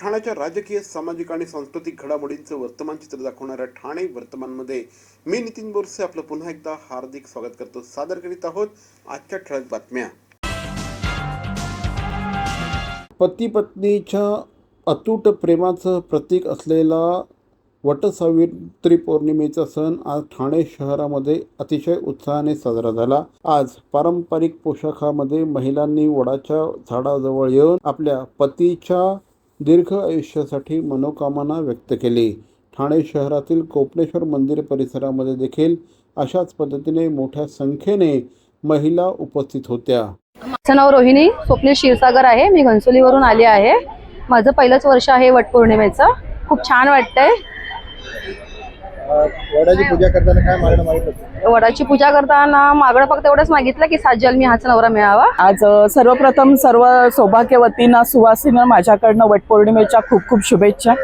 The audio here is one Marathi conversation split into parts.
ठाण्याच्या राजकीय सामाजिक आणि सांस्कृतिक घडामोडींचं वर्तमान चित्र दाखवणाऱ्या ठाणे वर्तमानमध्ये मी नितीन बोरसे आपलं पुन्हा एकदा हार्दिक स्वागत करतो. सादर करीत आहोत आजच्या ठळक बातम्या. पती पत्नीच्या अतूट प्रेमाचं प्रतीक असलेला वटसावित्री पौर्णिमेचा सण आज ठाणे शहरामध्ये अतिशय उत्साहाने साजरा झाला. आज पारंपरिक पोशाखामध्ये महिलांनी वडाच्या झाडाजवळ येऊन आपल्या पतीच्या दीर्घ आयुष्यासाठी मनोकामना व्यक्त केली. ठाणे शहरातील कोपनेश्वर मंदिर परिसरामध्ये देखील अशाच पद्धतीने मोठ्या संख्येने महिला उपस्थित होत्या. माझं नाव रोहिणी स्वप्नील क्षीरसागर आहे. मी घनसोलीवरून आले आहे. माझं पहिलंच वर्ष आहे वटपौर्णिमेचं. खूप छान वाटतंय. वडाची पूजा करताना काय मागणं मागितलं होतं? वडाची पूजा करताना मागणं फक्त एवढंच मागितलं की सात जन्मी हाच नवरा मिळावा. आज सर्वप्रथम सर्व सौभाग्यवतींना सुवासिना माझ्याकडनं वटपौर्णिमेच्या खूप खूप शुभेच्छा.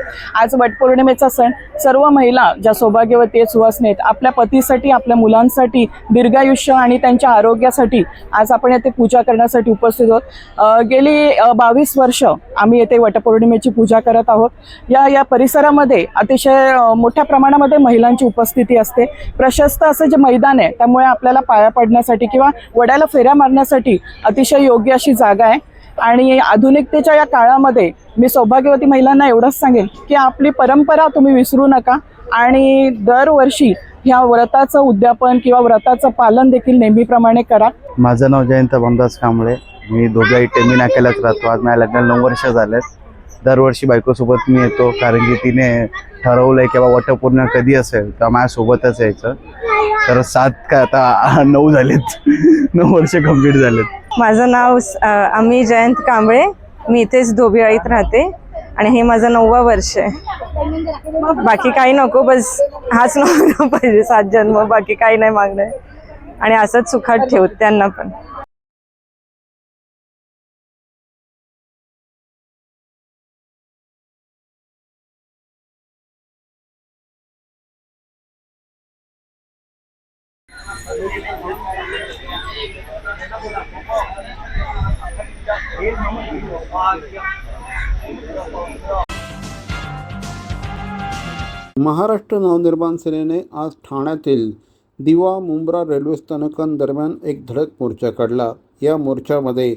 आज वटपौर्णिमेचा सण सर्व महिला ज्या सौभाग्यवती आहेत सुवासिनी आहेत आपल्या पतीसाठी आपल्या मुलांसाठी दीर्घायुष्य आणि त्यांच्या आरोग्यासाठी आज आपण येथे पूजा करण्यासाठी उपस्थित आहोत. गेली बावीस वर्ष आम्ही येथे वटपौर्णिमेची पूजा करत आहोत. या या परिसरामध्ये अतिशय मोठ्या प्रमाणामध्ये महिलांची उपस्थिती असते. प्रशस्त असं जे मैदान आहे त्यामुळे आपल्याला पाया पडण्यासाठी किंवा वड्याला फेऱ्या मारण्यासाठी अतिशय योग्य अशी जागा आहे. आणि आधुनिकतेच्या या काळामध्ये मी सौभाग्यवती महिलांना एवढंच सांगेन की आपली परंपरा तुम्ही विसरू नका आणि दरवर्षी ह्या व्रताचं उद्यापन किंवा व्रताचं पालन देखील नेहमीप्रमाणे करा. माझं नाव जयंत भामदास कांबळे. मी दोघ्याही टेमी नाक्यालाच राहतो. आज माझ्या लग्नाला नऊ वर्ष झालेत. दरवर्षी बायकोसोबत मी येतो कारण की तिने ठरवलंय किंवा वटपौर्णिमा कधी असेल तर माझ्यासोबतच यायचं. तर सात काय आता नऊ झालेत. नऊ वर्ष कंप्लीट झालेत. माझं नाव आम्ही जयंत कांबळे. मी इथेच धोबिवाळीत राहते आणि हे माझं नववा वर्ष आहे. बाकी काही नको बस हाच नको पाहिजे. सात जन्म बाकी काही नाही मागणं आणि असंच सुखात ठेवत त्यांना पण. महाराष्ट्र नवनिर्माण सेनेने आज ठाण्यातील दिवा मुंब्रा रेल्वे स्थानकांदरम्यान एक धडक मोर्चा काढला. या मोर्चामध्ये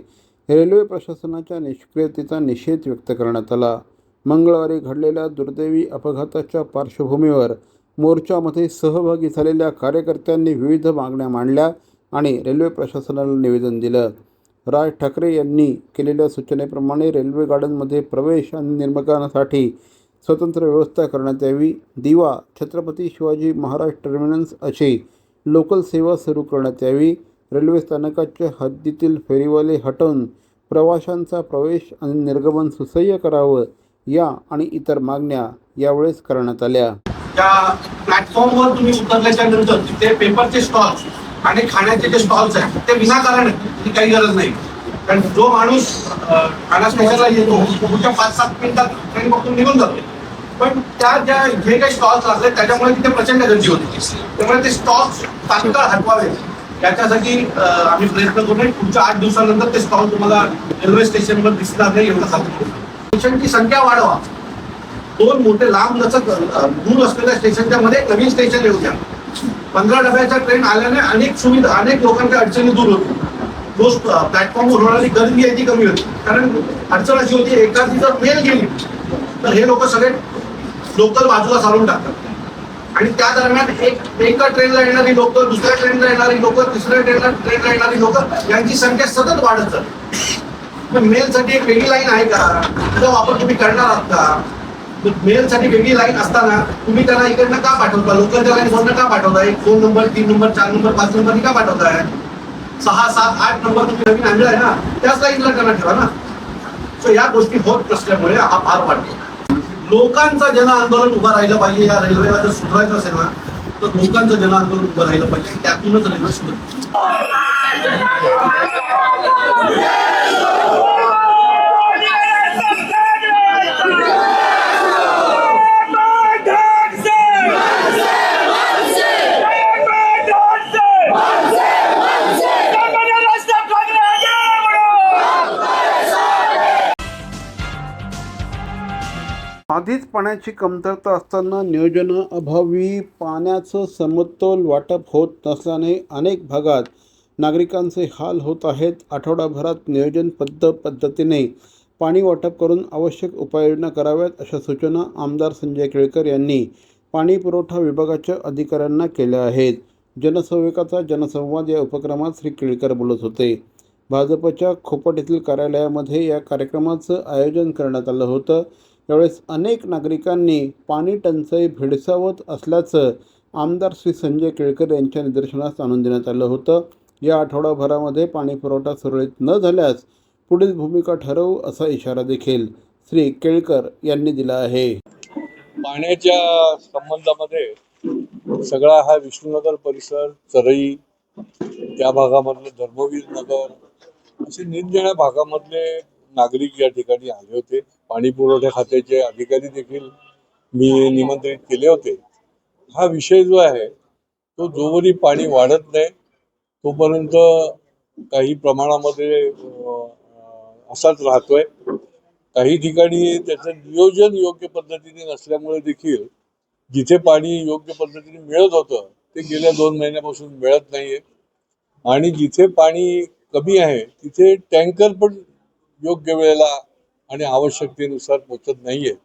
रेल्वे प्रशासनाच्या निष्क्रियतेचा निषेध व्यक्त करण्यात आला. मंगळवारी घडलेल्या दुर्दैवी अपघाताच्या पार्श्वभूमीवर मोर्चामध्ये सहभागी झालेल्या कार्यकर्त्यांनी विविध मागण्या मांडल्या आणि रेल्वे प्रशासनाला निवेदन दिलं. राज ठाकरे यांनी केलेल्या सूचनेप्रमाणे रेल्वे गाड्यांमध्ये प्रवेश आणि निर्गमनासाठी स्वतंत्र व्यवस्था करण्यात यावी. दिवा छत्रपती शिवाजी महाराज टर्मिनस अशी लोकल सेवा सुरू करण्यात यावी. रेल्वे स्थानकाच्या हद्दीतील फेरीवाले हटवून प्रवाशांचा प्रवेश आणि निर्गमन सुसह्य करावं या आणि इतर मागण्या यावेळेस करण्यात आल्या. त्या प्लॅटफॉर्मवर तुम्ही उतरल्याच्या नंतर तिथे पेपरचे स्टॉल्स आणि खाण्याचे जे स्टॉल्स आहेत ते विनाकारण आहेत. ती काही गरज नाही. कारण जो माणूस अं, ठाणा स्टेशनला येतो पुढच्या पाच सात मिनिटात ट्रेन पकडून निघून जातो. पण त्या ज्या जे काही स्टॉल्स लागले त्याच्यामुळे तिथे प्रचंड गर्दी होती. त्यामुळे ते स्टॉल्स तात्काळ हटवावे. त्याच्यासाठी आम्ही प्रयत्न करू पुढच्या आठ दिवसानंतर ते स्टॉल तुम्हाला रेल्वे स्टेशनवर दिसणार नाही एवढं सांगतो. पेशंटची संख्या वाढवा. दोन मोठे लांब लचक दूर असलेल्या स्टेशनच्या मध्ये नवीन स्टेशन येऊ द्या. पंधरा डब्याच्या ट्रेन आल्याने अनेक सुविधा अनेक लोकांच्या अडचणी दूर होतील. रोज प्लॅटफॉर्मवर होणारी गर्दी आहे ती कमी होती कारण अडचण अशी होती एखादी जर मेल गेली. तर हे लोक सगळे लोकल बाजूला सारून टाकतात. आणि त्या दरम्यान एक एका ट्रेनला येणारी लोक दुसऱ्या ट्रेनला येणारी लोक तिसऱ्या ट्रेनला ट्रेनला येणारी लोक यांची संख्या सतत वाढत जाते मेलसाठी एक वेगळी लाईन आहे का? तिचा वापर तुम्ही करणार आहात का? मेलसाठी वेगळी लाईन असताना तुम्ही त्याला इकडनं का पाठवता? लोकलच्या लाईन वरनं का पाठवताय फोन नंबर तीन नंबर चार नंबर पाच नंबर का पाठवताय? सहा सात आठ नंबर तुम्ही नवीन आणलाय ना त्याच लाईनला त्यांना ठेवा ना. सो या गोष्टी होत नसल्यामुळे हा फार वाटतो लोकांचं जन आंदोलन उभं राहिलं पाहिजे या रेल्वेला जर सुधारायचं असेल ना तर लोकांचं जन आंदोलन उभं राहिलं पाहिजे. त्यातूनच रेल्वे सुधार आधीच पाण्याची कमतरता असताना नियोजनाअभावी पाण्याचं समतोल वाटप होत नसल्याने अनेक भागात नागरिकांचे हाल होत आहेत. आठवडाभरात नियोजनबद्ध पद्धतीने पाणी वाटप करून आवश्यक उपाययोजना कराव्यात अशा सूचना आमदार संजय केळकर यांनी पाणी पुरवठा विभागाच्या अधिकाऱ्यांना केल्या आहेत. जनसंवेकाचा जनसंवाद या उपक्रमात श्री केळकर बोलत होते. भाजपच्या खोपट येथील कार्यालयामध्ये या कार्यक्रमाचं आयोजन करण्यात आलं होतं. यावेळेस अनेक नागरिकांनी पाणी टंचाई भेडसावत असल्याचं आमदार श्री संजय केळकर यांच्या निदर्शनास आणून देण्यात आलं होतं. या आठवडाभरामध्ये पाणी पुरवठा सुरळीत न झाल्यास पुढील भूमिका ठरवू असा इशारा देखील श्री केळकर यांनी दिला आहे. पाण्याच्या संबंधामध्ये सगळा हा विष्णुनगर परिसर चरई त्या भागामधले धर्मवीर नगर असे निरनिराळ्या भागामधले नागरिक या ठिकाणी आले होते. पाणी पुरवठा खात्याचे अधिकारी देखील मी निमंत्रित केले होते. हा विषय जो आहे तो जोवरी पाणी वाढत नाही तोपर्यंत काही प्रमाणामध्ये असाच राहतोय. काही ठिकाणी त्याचं नियोजन योग्य पद्धतीने नसल्यामुळे देखील जिथे पाणी योग्य पद्धतीने मिळत होतं ते गेल्या दोन महिन्यापासून मिळत नाहीये. आणि जिथे पाणी कमी आहे तिथे टँकर पण योग्य वेळेला आणि आवश्यकतेनुसार पोचत नाही आहेत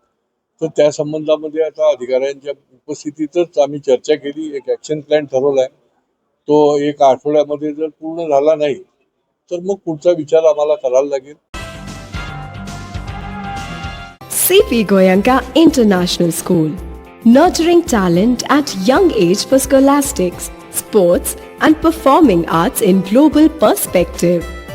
तर त्या संबंधामध्ये आता अधिकाऱ्यांच्या उपस्थितीतच आम्ही चर्चा केली. एक ॲक्शन प्लॅन ठरवला आहे तो एक आठवड्यामध्ये जर पूर्ण झाला नाही तर मग पुढचा विचार आम्हाला करायला लागेल. CP Goenka international school nurturing talent at young age for scholastics sports and performing arts in global perspective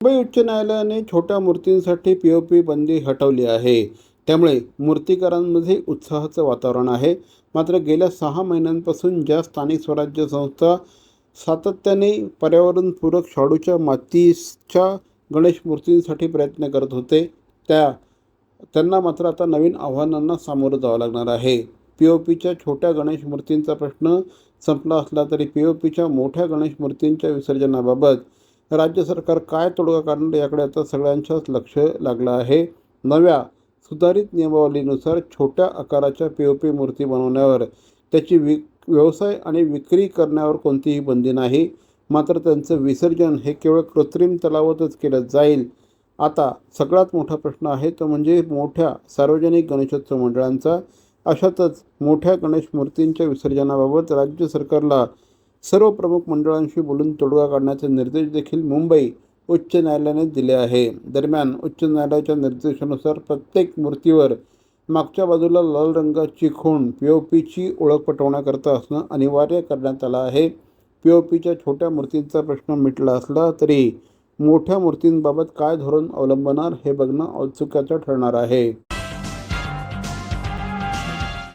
Mumbai उच्च न्यायालयाने छोट्या मूर्तींसाठी पी ओ पी बंदी हटवली आहे. त्यामुळे मूर्तिकारांमध्ये उत्साहाचं वातावरण आहे. मात्र गेल्या सहा महिन्यांपासून ज्या स्थानिक स्वराज्य संस्था सातत्याने पर्यावरणपूरक शाडूच्या मातीच्या गणेश मूर्तींसाठी प्रयत्न करत होते त्या त्यांना मात्र आता नवीन आव्हानांना सामोरं जावं लागणार आहे. पी ओ पीच्या छोट्या गणेश मूर्तींचा प्रश्न संपला असला तरी पी ओ पीच्या मोठ्या गणेश मूर्तींच्या विसर्जनाबाबत राज्य सरकार काय तोडगा काढणार याकडे आता सगळ्यांच्याच लक्ष लागलं आहे. नव्या सुधारित नियमावलीनुसार छोट्या आकाराच्या पी ओ पी मूर्ती बनवण्यावर त्याची वि व्यवसाय आणि विक्री करण्यावर कोणतीही बंदी नाही. मात्र त्यांचं विसर्जन हे केवळ कृत्रिम तलावातच केलं जाईल. आता सगळ्यात मोठा प्रश्न आहे तो म्हणजे मोठ्या सार्वजनिक गणेशोत्सव मंडळांचा. अशातच मोठ्या गणेश मूर्तींच्या विसर्जनाबाबत राज्य सरकारला सर्व प्रमुख मंडळांशी बोलून तोडगा काढण्याचे निर्देश देखील मुंबई उच्च न्यायालयाने दिले आहे. दरम्यान उच्च न्यायालयाच्या निर्देशानुसार प्रत्येक मूर्तीवर मागच्या बाजूला लाल रंगाची खूण पी ओ पीची ओळख पटवण्याकरता असणं अनिवार्य करण्यात आलं आहे. पी ओ पीच्या छोट्या मूर्तींचा प्रश्न मिटला असला तरी मोठ्या मूर्तींबाबत काय धोरण अवलंबणार हे बघणं औत्सुक्याचं ठरणार आहे.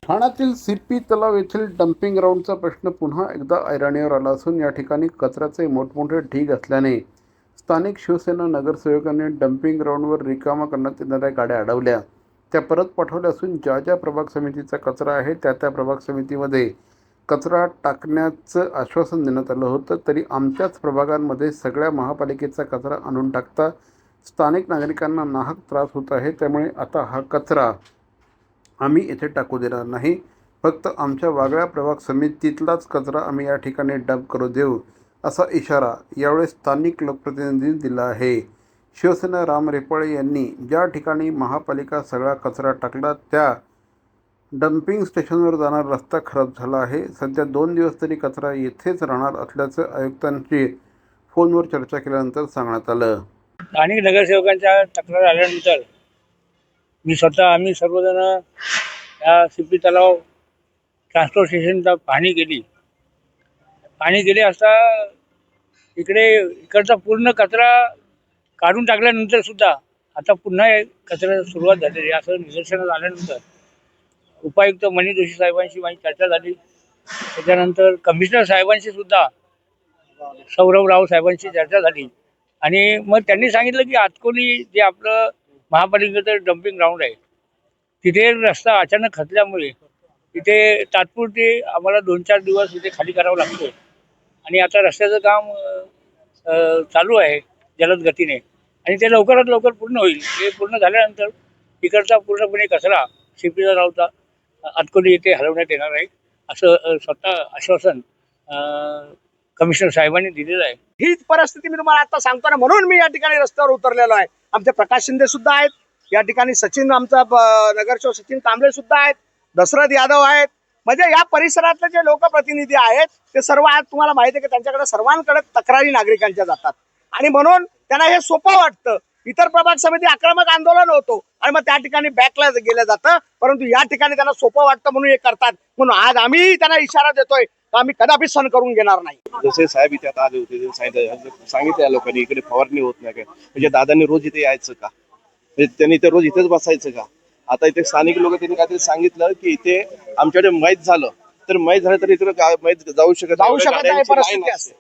ठाण्यातील सिप्पी तलाव येथील डम्पिंग ग्राउंडचा प्रश्न पुन्हा एकदा ऐरणीवर आला असून या ठिकाणी कचऱ्याचे मोठमोठे ढीग असल्याने स्थानिक शिवसेना नगरसेवकांनी डम्पिंग ग्राउंडवर रिकामा करण्यात येणाऱ्या गाड्या अडवल्या. त्या परत पाठवल्या असून ज्या ज्या प्रभाग समितीचा कचरा आहे त्या त्या प्रभाग समितीमध्ये कचरा टाकण्याचं आश्वासन देण्यात आलं होतं. तरी आमच्याच प्रभागांमध्ये सगळ्या महापालिकेचा कचरा आणून टाकता स्थानिक नागरिकांना नाहक त्रास होत आहे. त्यामुळे आता हा कचरा आम्ही येथे टाकू देणार नाही. फक्त आमच्या वागळ्या प्रभाग समितीतलाच कचरा आम्ही या ठिकाणी डब करू देऊ असा इशारा यावेळी स्थानिक लोकप्रतिनिधींनी दिला आहे. शिवसेना राम रेपाळे यांनी ज्या ठिकाणी महापालिका सगळा कचरा टाकला त्या डम्पिंग स्टेशनवर जाणारा रस्ता खराब झाला आहे. सध्या दोन दिवस तरी कचरा येथेच राहणार असल्याचं आयुक्तांशी फोनवर चर्चा केल्यानंतर सांगण्यात आलं. स्थानिक नगरसेवकांच्या तक्रार आल्यानंतर मी स्वतः आम्ही सर्वजण या सिपी तलाव ट्रान्सपोर्ट स्टेशनचा पाहणी केली पाणी गेले असता इकडे इकडचा पूर्ण कचरा काढून टाकल्यानंतर सुद्धा आता पुन्हा हे कचऱ्याला सुरुवात झालेली असं निदर्शनात आल्यानंतर उपायुक्त मनी जोशी साहेबांशी माझी चर्चा झाली. त्याच्यानंतर कमिशनर साहेबांशी सुद्धा सौरभ राव साहेबांशी चर्चा झाली. आणि मग त्यांनी सांगितलं की आतकोली जे आपलं महापालिकेचं डम्पिंग ग्राउंड आहे. तिथे रस्ता अचानक खचल्यामुळे तिथे तात्पुरते आम्हाला दोन चार दिवस इथे खाली करावं लागतो आणि आता रस्त्याचं काम चालू आहे जलद गतीने. आणि ते लवकरात लवकर पूर्ण होईल. ते पूर्ण झाल्यानंतर इकडचा पूर्णपणे कचरा शिपीचा रावचा आतकोली येथे हलवण्यात येणार आहे. असं स्वतः आश्वासन कमिशनर साहेबांनी दिलेलं आहे. हीच परिस्थिती मी तुम्हाला आता सांगतो ना म्हणून मी या ठिकाणी रस्त्यावर उतरलेलो आहे. आमचे प्रकाश शिंदे सुद्धा आहेत. या ठिकाणी सचिन आमचा नगरसेवक सचिन कांबळे सुद्धा आहेत. दशरथ यादव आहेत. म्हणजे या परिसरातले जे लोकप्रतिनिधी आहेत ते सर्व आज तुम्हाला माहिती आहे की त्यांच्याकडे सर्वांकडे तक्रारी नागरिकांच्या जातात. आणि म्हणून त्यांना हे सोपं वाटतं. इतर प्रभाग समिती आक्रमक आंदोलन होतो आणि मग त्या ठिकाणी बॅकला गेलं जातं. परंतु या ठिकाणी त्यांना सोपं वाटतं म्हणून हे करतात. म्हणून आज आम्ही त्यांना इशारा देतोय. का आम्ही कदापि सहन करून घेणार नाही. जसे साहेब इथे आता आले होते सांगितलं सांगितलं या लोकांनी इकडे फवारणी होत नाही काय? म्हणजे दादांनी रोज इथे यायचं का? म्हणजे त्यांनी इथे रोज इथेच बसायचं का? आता इथे स्थानिक लोक त्यांनी काहीतरी सांगितलं की इथे आमच्याकडे मैत झालं. तर मैत झालं तर इथे मैत जाऊ शकत जाऊ शकत नाही परिस्थिती असते.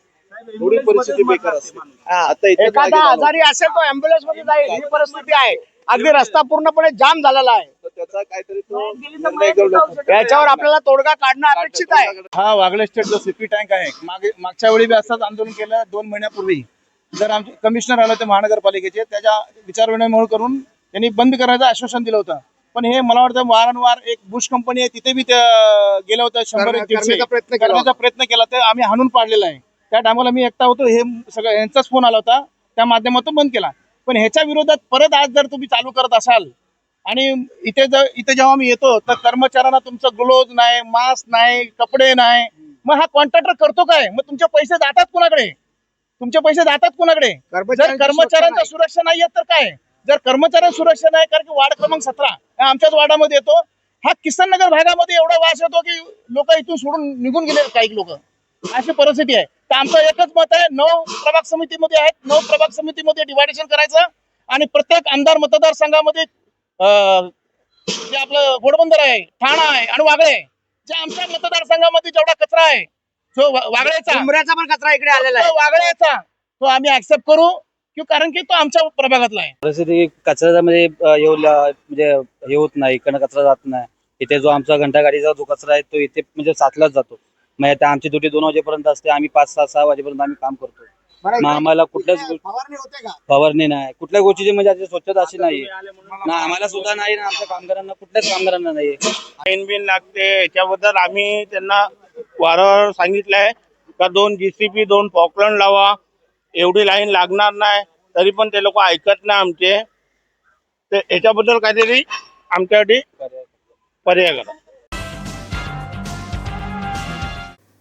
एवढी परिस्थिती बेकार असते. आता इथे एखादा आजारी असेल तो अँब्युलन्समध्ये जाईल. ही परिस्थिती आहे. अगदी रस्ता पूर्णपणे जाम झालेला आहे. त्याचा काहीतरी तो निर्णय घेऊ नको. याच्यावर आपल्याला तोडगा काढणं अपेक्षित आहे. हा वागळे स्टेटचा सीपी टँक आहे मागे मागच्या वेळी बी असंच आंदोलन केलं दोन महिन्यापूर्वी. जर आमचे कमिशनर आले होते महानगरपालिकेचे त्याच्या विचारविनिमय करून त्यांनी बंद करायचं आश्वासन दिलं होतं. पण हे मला वाटतं वारंवार एक बुश कंपनी आहे तिथे बी ते गेलं होतं शंभर प्रयत्न करण्याचा प्रयत्न केला तर आम्ही हाणून पाडलेला आहे. त्या टायमाला मी एकटा होतो हे सगळं यांचाच फोन आला होता त्या माध्यमातून बंद केला. पण ह्याच्या विरोधात परत आज जर तुम्ही चालू करत असाल आणि इथे जर इथे जेव्हा मी येतो तर कर्मचाऱ्यांना तुमचं ग्लोव्ह नाही मास्क नाही कपडे नाही. मग हा कॉन्ट्रॅक्टर करतो काय? मग तुमचे पैसे जातात कुणाकडे? तुमचे पैसे जातात कुणाकडे? जर कर्मचाऱ्यांची सुरक्षा नाही. येत तर काय? जर कर्मचाऱ्यांची सुरक्षा नाही कारण की वार्ड क्रमांक सतरा आमच्याच वार्डामध्ये येतो. हा किसन नगर भागामध्ये एवढा वास येतो की लोक इथून सोडून निघून गेले काही लोक. अशी परिस्थिती आहे. तर आमचं एकच मत आहे नऊ प्रभाग समितीमध्ये आहेत नऊ प्रभाग समितीमध्ये डिवायडेशन करायचं आणि प्रत्येक आमदार मतदारसंघामध्ये जे आपलं घोडबंदर आहे ठाणा आहे आणि वागळे आहे. जे आमच्या मतदारसंघामध्ये जेवढा कचरा आहे जो वा- वागळेचा उमऱ्याचा पण कचरा इकडे आलेला आहे. तो वागळेचा तो आम्ही ऍक्सेप्ट करू की कारण की तो आमच्या प्रभागातला आहे. परिस्थिती कचऱ्यामध्ये अ, येऊ म्हणजे हे होत नाही इकडनं कचरा जात नाही. इथे जो आमचा घंटा गाडीचा जो कचरा आहे तो इथे म्हणजे साचलाच जातो. मग आता आमची ड्युटी दोन वाजेपर्यंत असते आम्ही पाच सहा सहा वाजेपर्यंत आम्ही काम करतो. मग आम्हाला कुठल्याच फवारणी होते का? फवारणी नाही. कुठल्या गोष्टीची म्हणजे अशी स्वच्छता अशी नाही. ना आम्हाला सुद्धा नाही ना आमच्या कामगारांना कुठल्याच कामगारांना नाही. लाईन बिन लागते. याच्याबद्दल आम्ही त्यांना वारंवार सांगितलं आहे का दोन जीसीपी दोन पॉकलंड लावा. एवढी लाईन लागणार नाही. तरी पण ते लोक ऐकत नाही आमचे. तर याच्याबद्दल काहीतरी आमच्यासाठी पर्याय करा.